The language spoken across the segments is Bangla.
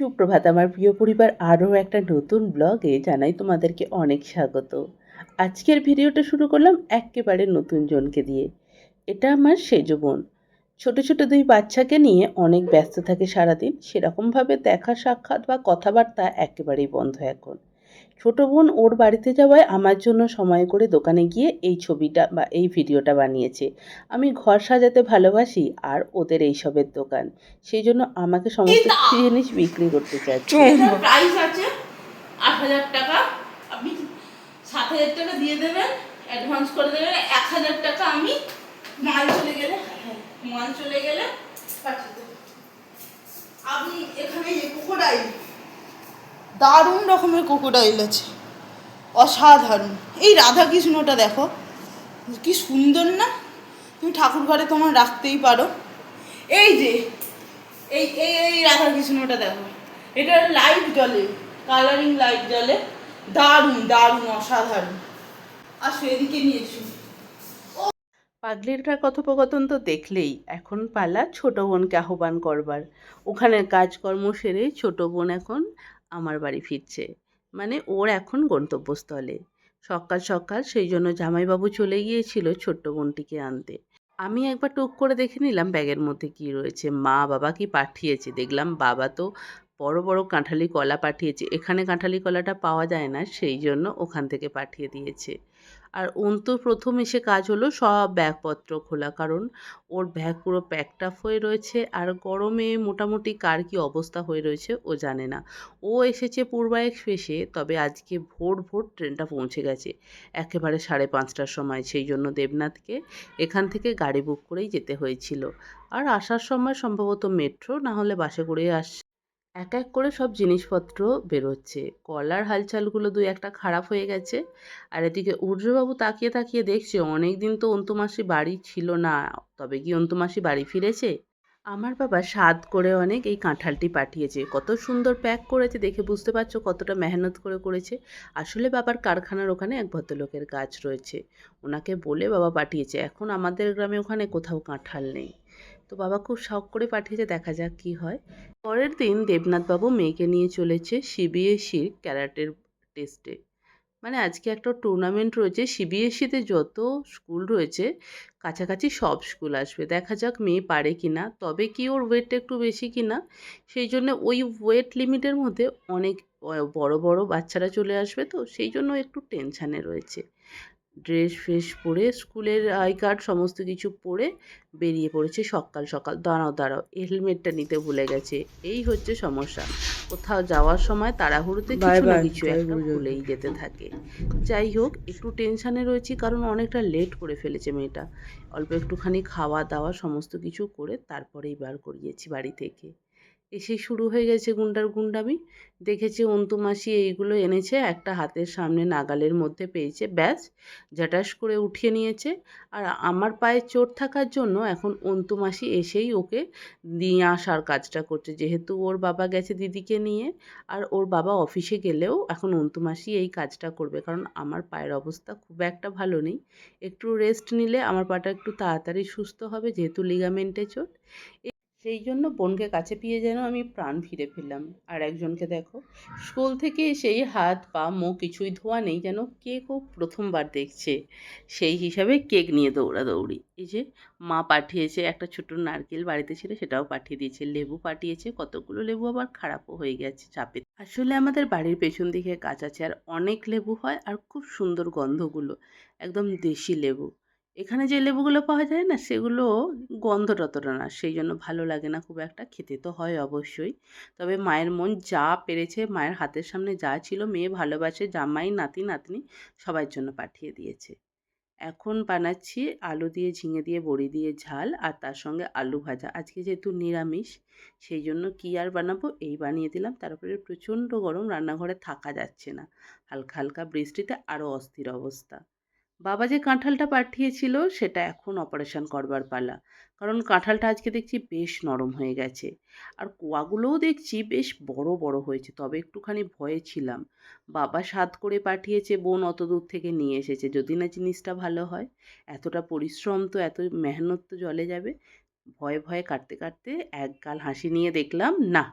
সুপ্রভাত, আমার প্রিয় পরিবার, আরও একটা নতুন ব্লগে জানাই তোমাদেরকে অনেক স্বাগত। আজকের ভিডিওটা শুরু করলাম একেবারে নতুন জনকে দিয়ে। এটা আমার সেজ বোন। ছোট ছোটো দুই বাচ্চাকে নিয়ে অনেক ব্যস্ত থাকে সারাদিন, সেরকমভাবে দেখা সাক্ষাৎ বা কথাবার্তা একেবারেই বন্ধ এখন। ছোট বোন ওর বাড়িতে যাওয়ায় আমার জন্য সময় করে দোকানে গিয়ে এই ছবিটা বা এই ভিডিওটা বানিয়েছে। আমি ঘর সাজাতে ভালোবাসি আর ওদের এইসবের দোকান। সেই জন্য আমাকে সমস্ত জিনিস বিক্রি করতে চাচ্ছে প্রাইস আছে আট হাজার টাকা। আপনি সাত হাজার টাকা দিয়ে দেবেন অ্যাডভান্স করে দেবেন এক হাজার টাকা আমি মাল চলে গেলে মাল চলে গেলে আপনি এখানে কোকোডাইল দারুণ রকমের কোকোডাইল আছে। অসাধারণ। এই রাধাকৃষ্ণটা দেখো, কি সুন্দর না? তুমি ঠাকুর ঘরে তোমার রাখতেই পারো। এই যে, এই এই এই রাধাকৃষ্ণটা দেখো। এটা লাইট জ্বলে কালারিং লাইট জ্বলে দারুণ দারুণ, অসাধারণ। আসো এদিকে নিয়েছো পাগলিটার কথোপকথন তো দেখলেই, এখন পালা ছোট বোনকে আহ্বান করবার। ওখানের কাজকর্ম সেরে ছোট বোন এখন আমার বাড়ি ফিরছে। মানে ওর এখন গন্তব্যস্থলে। সকাল সকাল সেই জন্য জামাইবাবু চলে গিয়েছিল ছোট্ট বোনটিকে আনতে। আমি একবার টুক করে দেখে নিলাম ব্যাগের মধ্যে কি রয়েছে। মা বাবা কি পাঠিয়েছে? দেখলাম বাবা তো বড় বড় কাঁঠালি কলা পাঠিয়েছে। এখানে কাঁঠালি কলাটা পাওয়া যায় না, সেই জন্য ওখান থেকে পাঠিয়ে দিয়েছে। আর অন্তু প্রথম এসে কাজ হলো সব ব্যাগপত্র খোলা, কারণ ওর ব্যাগ পুরো প্যাকড হয়ে রয়েছে আর গরমে মোটামুটি কার কি অবস্থা হয়ে রয়েছে ও জানে না। ও এসেছে পূর্বা এক্সপ্রেসে তবে আজকে ভোর ভোর ট্রেনটা পৌঁছে গেছে। একেবারে সাড়ে পাঁচটার সময়, সেই জন্য দেবনাথকে এখান থেকে গাড়ি বুক করেই যেতে হয়েছিল। আর আসার সময় সম্ভবত মেট্রো না হলে বাসে করেই আসছে এক এক করে সব জিনিসপত্র বেরোচ্ছে। কলার হালচালগুলো দুই একটা খারাপ হয়ে গেছে। আর এদিকে উর্যবাবু তাকিয়ে তাকিয়ে দেখছে অনেক দিন তো অন্তুমাসি বাড়ি ছিল না। তবে কি অন্তুমাসি বাড়ি ফিরেছে? আমার বাবা স্বাদ করে অনেক এই কাঁঠালটি পাঠিয়েছে। কত সুন্দর প্যাক করেছে দেখে বুঝতে পারছ কতটা মেহনত করে করেছে। আসলে বাবার কারখানার ওখানে এক ভদ্রলোকের গাছ রয়েছে। ওনাকে বলে বাবা পাঠিয়েছে, এখন আমাদের গ্রামে ওখানে কোথাও কাঁঠাল নেই। তো বাবা খুব শখ করে পাঠিয়েছে, দেখা যাক কি হয়। পরের দিন দেবনাথবাবু মেয়েকে নিয়ে চলেছে সিবিএসসির ক্যারাটের টেস্টে। মানে আজকে একটা টুর্নামেন্ট রয়েছে সিবিএসসিতে যত স্কুল রয়েছে, কাছাকাছি সব স্কুল আসবে। দেখা যাক মেয়ে পারে কি না তবে কি ওর ওয়েটটা একটু বেশি কি না সেই জন্য ওই ওয়েট লিমিটের মধ্যে অনেক, বড় বড় বাচ্চারা চলে আসবে তো, সেই জন্য একটু টেনশানে রয়েছে। ড্রেস ফ্রেস পরে স্কুলের আই কার্ড সমস্ত কিছু পরে বেরিয়ে পড়েছে সকাল সকাল। দাঁড়াও দাঁড়াও হেলমেটটা নিতে ভুলে গেছে। এই হচ্ছে সমস্যা। কোথাও যাওয়ার সময় তাড়াহুড়োতে কিছু না কিছু একটা ভুলেই যেতে থাকে। যাই হোক একটু টেনশানে রয়েছি কারণ অনেকটা লেট করে ফেলেছে মেয়েটা। অল্প একটুখানি খাওয়া দাওয়া সমস্ত কিছু করে তারপরেই বার করিয়েছি বাড়ি থেকে। এসে শুরু হয়ে গেছে গুন্ডার গুন্ডামি। দেখেছি অন্তু মাসি এইগুলো এনেছে, একটা হাতের সামনে নাগালের মধ্যে পেয়েছে ব্যাস জাটাস করে উঠিয়ে নিয়েছে। আর আমার পায়ে চোট থাকার জন্য এখন অন্তু মাসি এসেই ওকে নিয়ে আসার কাজটা করছে। যেহেতু ওর বাবা গেছে দিদিকে নিয়ে, আর ওর বাবা অফিসে গেলেও এখন অন্তু মাসি এই কাজটা করবে। কারণ আমার পায়ের অবস্থা খুব একটা ভালো নেই। একটু রেস্ট নিলে আমার পাটা একটু তাড়াতাড়ি সুস্থ হবে, যেহেতু লিগামেন্টে চোট। সেই জন্য বোনকে কাছে পেয়ে যেন আমি প্রাণ ফিরে পেলাম। আর একজনকে দেখো, স্কুল থেকে সেই হাত, পা, মুখ কিছুই ধোয়া নেই যেন কেকও প্রথমবার দেখছে। সেই হিসাবে কেক নিয়ে দৌড়াদৌড়ি। এই যে মা পাঠিয়েছে একটা ছোটো নারকেল বাড়িতে ছিল, সেটাও পাঠিয়ে দিয়েছে। লেবু পাঠিয়েছে, কতগুলো লেবু আবার খারাপও হয়ে গেছে চাপে। আসলে আমাদের বাড়ির পেছন দিকে গাছ আছে আর অনেক লেবু হয় আর খুব সুন্দর গন্ধগুলো, একদম দেশি লেবু। এখানে যে লেবুগুলো পাওয়া যায় না, সেগুলো গন্ধ ততটা না সেই জন্য ভালো লাগে না খুব একটা, খেতে তো হয় অবশ্যই। তবে মায়ের মন যা পেরেছে, মায়ের হাতের সামনে যা ছিল, মেয়ে ভালোবাসে, জামাই, নাতি, নাতনি সবার জন্য পাঠিয়ে দিয়েছে। এখন বানাচ্ছি আলু দিয়ে ঝিঙে দিয়ে বড়ি দিয়ে ঝাল, আর তার সঙ্গে আলু ভাজা। আজকে যেহেতু নিরামিষ সেই জন্য কী আর বানাবো? এই বানিয়ে দিলাম তারপরে প্রচণ্ড গরম, রান্নাঘরে থাকা যাচ্ছে না। হালকা হালকা বৃষ্টিতে আরও অস্থির অবস্থা। বাবা যে কাঁঠালটা পাঠিয়েছিল, সেটা এখন অপারেশন করবার পালা। কারণ কাঁঠালটা আজকে দেখছি বেশ নরম হয়ে গেছে। আর কোয়াগুলোও দেখছি বেশ বড় বড় হয়েছে, তবে একটুখানি ভয়ে ছিলাম। বাবা স্বাদ করে পাঠিয়েছে বোন, অত দূর থেকে নিয়ে এসেছে। যদি না জিনিসটা ভালো হয়, এতটা পরিশ্রম তো, এত মেহনত তো জলে যাবে। ভয়ে ভয়ে কাটতে কাটতে এক গাল হাসি নিয়ে দেখলাম, না,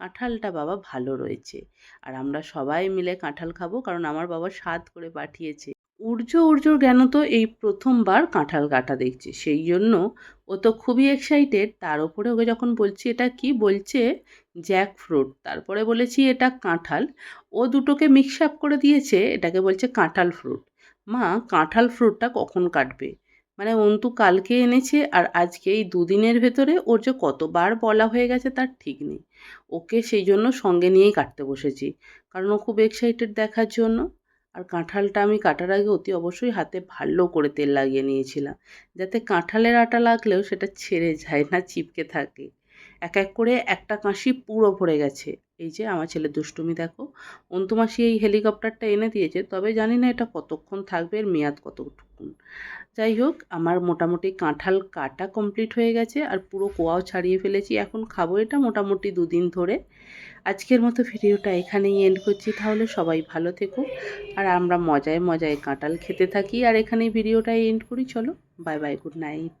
কাঁঠালটা বাবা ভালো রয়েছে। আর আমরা সবাই মিলে কাঁঠাল খাব, কারণ আমার বাবা স্বাদ করে পাঠিয়েছে। উর্জ উর্জর জ্ঞান তো এই প্রথমবার কাঁঠাল কাটা দেখছে। সেই জন্য ও তো খুবই এক্সাইটেড তার উপরে ওকে যখন বলছি, এটা কি? বলছে জ্যাক ফ্রুট তারপরে বলেছি, এটা কাঁঠাল। ও দুটোকে মিক্স আপ করে দিয়েছে, এটাকে বলছে কাঁঠাল ফ্রুট মা, কাঁঠাল ফ্রুটটা কখন কাটবে? মানে অন্তু কালকে এনেছে আর আজকে এই দুদিনের ভেতরে ওর যে কতবার বলা হয়ে গেছে তার ঠিক নেই। ওকে সেই জন্য সঙ্গে নিয়েই কাটতে বসেছি। কারণ ও খুব এক্সাইটেড দেখার জন্য। আর কাঁঠালটা আমি কাটার আগে অতি অবশ্যই হাতে ভালো করে তেল লাগিয়ে নিয়েছিলাম। যাতে কাঁঠালের আটা লাগলেও সেটা ছেড়ে যায় না, চিপকে থাকে। এক এক করে একটা কাঁশি পুরো ভরে গেছে। এই যে আমার ছেলে দুষ্টুমি দেখো। অন্তুমাসি এই হেলিকপ্টারটা এনে দিয়েছে, তবে জানি না এটা কতক্ষণ থাকবে, এর মেয়াদ কতটুকুন। যাই হোক, আমার মোটামুটি কাঁঠাল কাটা কমপ্লিট হয়ে গেছে, আর পুরো কোয়াও ছাড়িয়ে ফেলেছি। এখন খাব এটা মোটামুটি দুদিন ধরে। আজকের মতো ভিডিওটা এখানেই এন্ড করছি। তাহলে সবাই ভালো থেকো, আর আমরা মজায় মজায় কাঁঠাল খেতে থাকি। আর এখানেই ভিডিওটা এন্ড করি। চলো বাই বাই গুড নাইট